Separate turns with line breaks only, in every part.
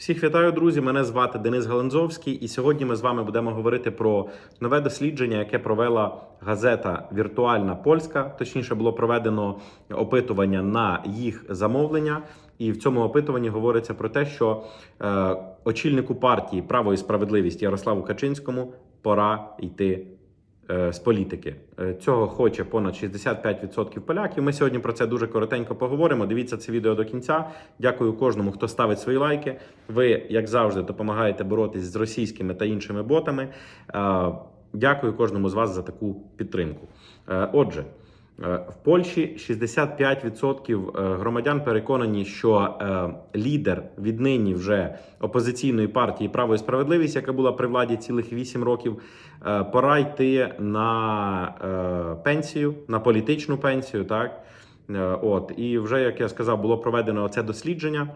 Всіх вітаю, друзі! Мене звати Денис Галанзовський, і сьогодні ми з вами будемо говорити про нове дослідження, яке провела газета Віртуальна Польська. Точніше, було проведено опитування на їх замовлення. І в цьому опитуванні говориться про те, що е, очільнику партії Право і справедливість Ярославу Качинському пора йти з політики. Е, Цього хоче понад 65% поляків. Ми сьогодні про це дуже коротенько поговоримо. Дивіться це відео до кінця. Дякую кожному, хто ставить свої лайки. Ви, як завжди, допомагаєте боротись з російськими та іншими ботами. Е, Дякую кожному з вас за таку підтримку. Е, Отже. Е, В Польщі 65% е, громадян переконані, що е, лідер віднині вже опозиційної партії Право і справедливість, яка була при владі цілих 8 років, пора йти на пенсію, на політичну пенсію. Так от і вже як я сказав, було проведено це дослідження.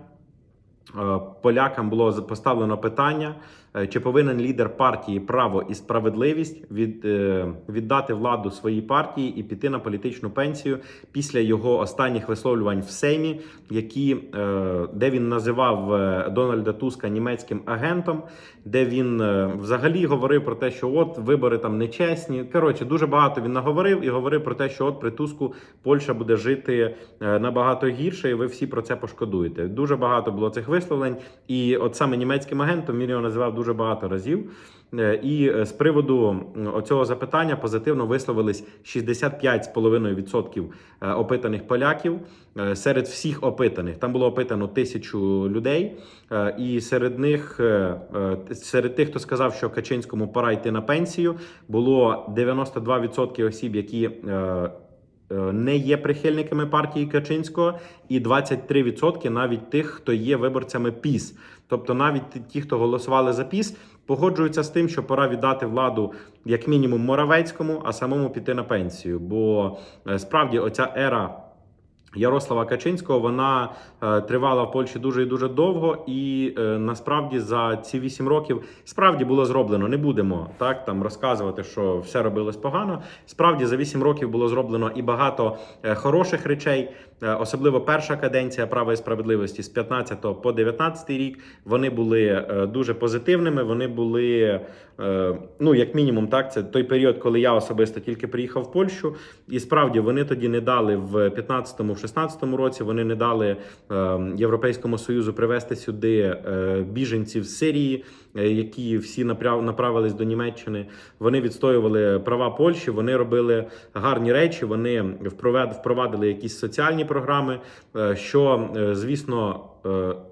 Полякам було поставлено питання, чи повинен лідер партії право і справедливість від, е, віддати владу своїй партії і піти на політичну пенсію після його останніх висловлювань в Сеймі, які, е, де він називав е, Дональда Туска німецьким агентом, де він е, взагалі говорив про те, що от вибори там нечесні. Коротше, дуже багато він наговорив і говорив про те, що от при Туску Польща буде жити е, набагато гірше, і ви всі про це пошкодуєте. Дуже багато було цих висловлень, і от саме німецьким агентом він його називав дуже багато разів. Е, І е, з приводу м, оцього запитання позитивно висловились 65,5% е, опитаних поляків серед всіх опитаних. Там було опитано тисячу людей, і серед них, серед тих, хто сказав, що Качинському пора йти на пенсію, було 92% осіб, які. Е, Не є прихильниками партії Качинського, і 23% навіть тих, хто є виборцями ПІС. Тобто навіть ті, хто голосували за ПІС, погоджуються з тим, що пора віддати владу як мінімум Моравецькому, а самому піти на пенсію. Бо е, справді оця ера. Ярослава Качинського вона е, тривала в Польщі дуже і дуже довго, і е, насправді за ці вісім років справді було зроблено. Не будемо так там розказувати, що все робилось погано. Справді за вісім років було зроблено і багато е, хороших речей, особливо перша каденція права і справедливості з 15 по 19 рік. Вони були дуже позитивними. Вони були, ну як мінімум, так це той період, коли я особисто тільки приїхав в Польщу, і справді вони тоді не дали в 15-му, в 16-му році. Вони не дали е, Європейському Союзу привезти сюди е, біженців з Сирії, е, які всі направ- направились до Німеччини. Вони відстоювали права Польщі. Вони робили гарні речі. Вони впровад- впровадили якісь соціальні програми, е, що звісно.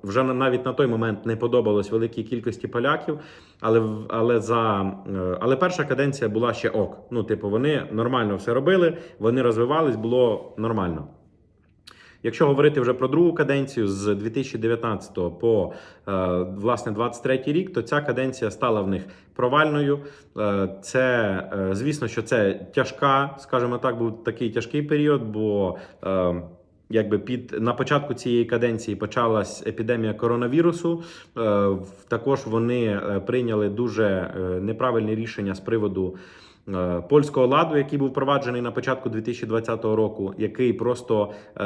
Вже на- навіть на той момент не подобалось великій кількості поляків, але але за але перша каденція була ще ок. Ну, типу, вони нормально все робили, вони розвивались, було нормально. Якщо говорити вже про другу каденцію з 2019 по е, власне 23 рік, то ця каденція стала в них провальною. Е, Це е, звісно, що це тяжка, скажімо так, був такий тяжкий період, бо Якби під на початку цієї каденції почалась епідемія коронавірусу. Також вони прийняли дуже неправильні рішення з приводу польського ладу, який був впроваджений на початку 2020 року, який просто е,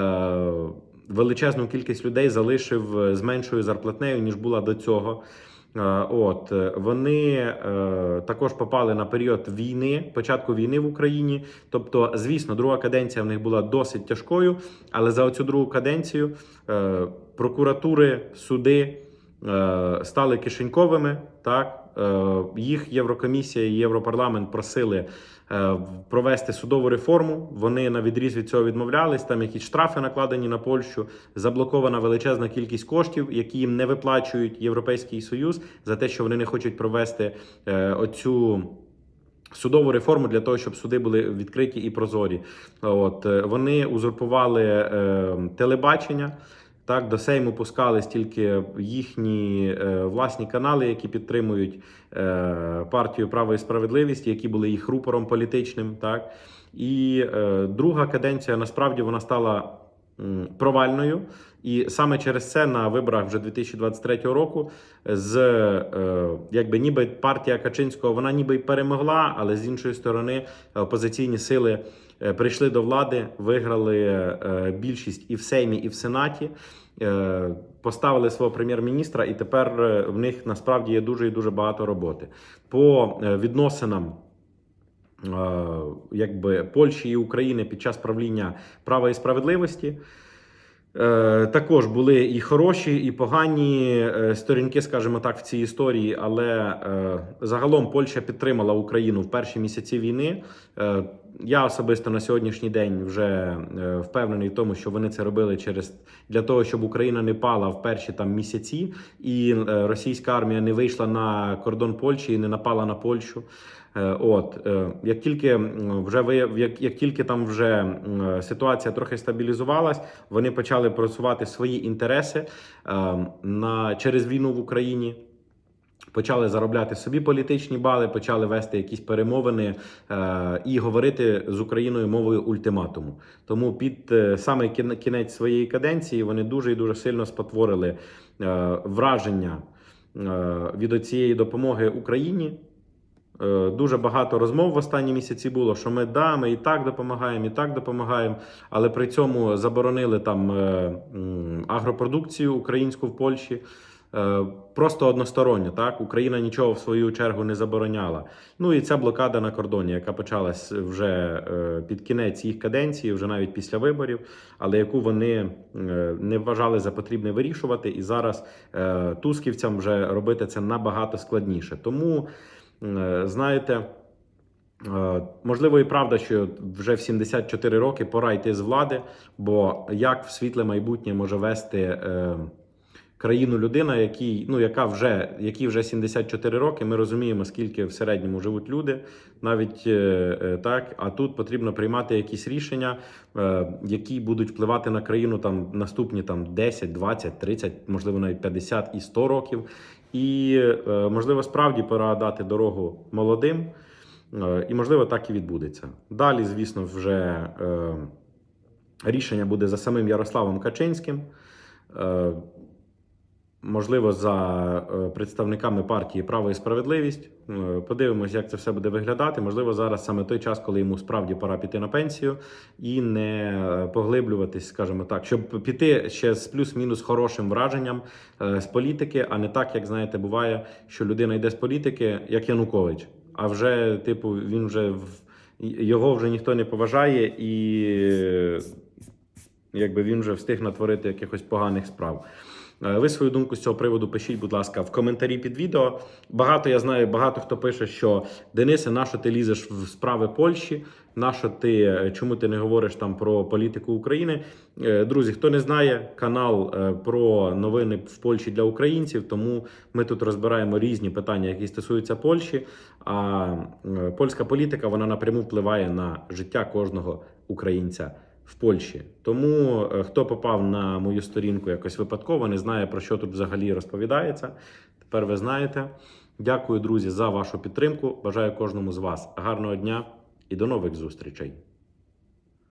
величезну кількість людей залишив е, з меншою зарплатнею ніж була до цього. Е, От е, вони е, також попали на період війни, початку війни в Україні. Тобто, звісно, друга каденція в них була досить тяжкою, але за оцю другу каденцію е, прокуратури, суди е, стали кишеньковими. Так Е, їх Єврокомісія і Європарламент просили е, провести судову реформу. Вони на відріз від цього відмовлялись. Там якісь штрафи накладені на Польщу, заблокована величезна кількість коштів, які їм не виплачують Європейський Союз за те, що вони не хочуть провести е, оцю. Судову реформу для того, щоб суди були відкриті і прозорі. От е, вони узурпували е, телебачення. Так, до Сейму пускались тільки їхні е, власні канали, які підтримують е, партію Право і справедливість, які були їх рупором політичним. Так і е, друга каденція насправді вона стала провальною. І саме через це на виборах вже 2023 року з е, якби ніби партія Качинського вона ніби й перемогла, але з іншої сторони опозиційні сили е, прийшли до влади, виграли е, більшість і в Сеймі, і в Сенаті. Е, поставили свого прем'єр-міністра, і тепер е, в них насправді є дуже і дуже багато роботи. По е, відносинам е, якби Польщі і України під час правління права і справедливості. Е, Також були і хороші, і погані е, сторінки, скажімо так, в цій історії. Але е, загалом Польща підтримала Україну в перші місяці війни. Я особисто на сьогоднішній день вже е, впевнений в тому, що вони це робили через для того, щоб Україна не пала в перші там місяці, і е, російська армія не вийшла на кордон Польщі і не напала на Польщу. Е, От як тільки вже ви як, як тільки там вже ситуація трохи стабілізувалась, вони почали просувати свої інтереси на через війну в Україні. Почали заробляти собі політичні бали, почали вести якісь перемовини е, і говорити з Україною мовою ультиматуму. Тому під е, саме кінець своєї каденції вони дуже і дуже сильно спотворили е, враження е, від цієї допомоги Україні. Е, Дуже багато розмов в останні місяці було, що ми да, ми і так допомагаємо, і так допомагаємо, але при цьому заборонили там е, агропродукцію українську в Польщі. Е, Просто односторонньо, так Україна нічого в свою чергу не забороняла. Ну і ця блокада на кордоні, яка почалась вже е, під кінець їх каденції, вже навіть після виборів, але яку вони е, не вважали за потрібне вирішувати, і зараз тусківцям вже робити це набагато складніше. Тому знаєте, можливо, і правда, що вже в 74 роки пора йти з влади, бо як в світле майбутнє може вести країну людина, якій, ну, яка вже, якій вже 74 роки, ми розуміємо, скільки в середньому живуть люди, навіть е, е, так. А тут потрібно приймати якісь рішення, е, які будуть впливати на країну там наступні там 10, 20, 30, можливо, навіть 50 і 100 років. І можливо, справді пора дати дорогу молодим, і можливо так і відбудеться. Далі, звісно, вже е, рішення буде за самим Ярославом Качинським. Можливо, за е, представниками партії Право і справедливість. Е, Подивимось, як це все буде виглядати. Можливо, зараз саме той час, коли йому справді пора піти на пенсію і не е, поглиблюватись, скажімо так, щоб піти ще з плюс-мінус хорошим враженням з політики, а не так, як знаєте, буває, що людина йде з політики, як Янукович. А вже, типу, він вже в його вже ніхто не поважає, і якби він вже встиг натворити якихось поганих справ. Е, Ви свою думку з цього приводу пишіть, будь ласка, в коментарі під відео. Багато я знаю, багато хто пише, що Денисе, нащо ти лізеш в справи Польщі? Нащо ти е, чому ти не говориш там про політику України? Е, Друзі, хто не знає, канал про новини в Польщі для українців. Тому ми тут розбираємо різні питання, які стосуються Польщі. А польська політика вона напряму впливає на життя кожного українця в Польщі. Тому е, хто попав на мою сторінку якось випадково, не знає про що тут взагалі розповідається. Тепер ви знаєте. Дякую, друзі, за вашу підтримку. Бажаю кожному з вас гарного дня і до нових зустрічей.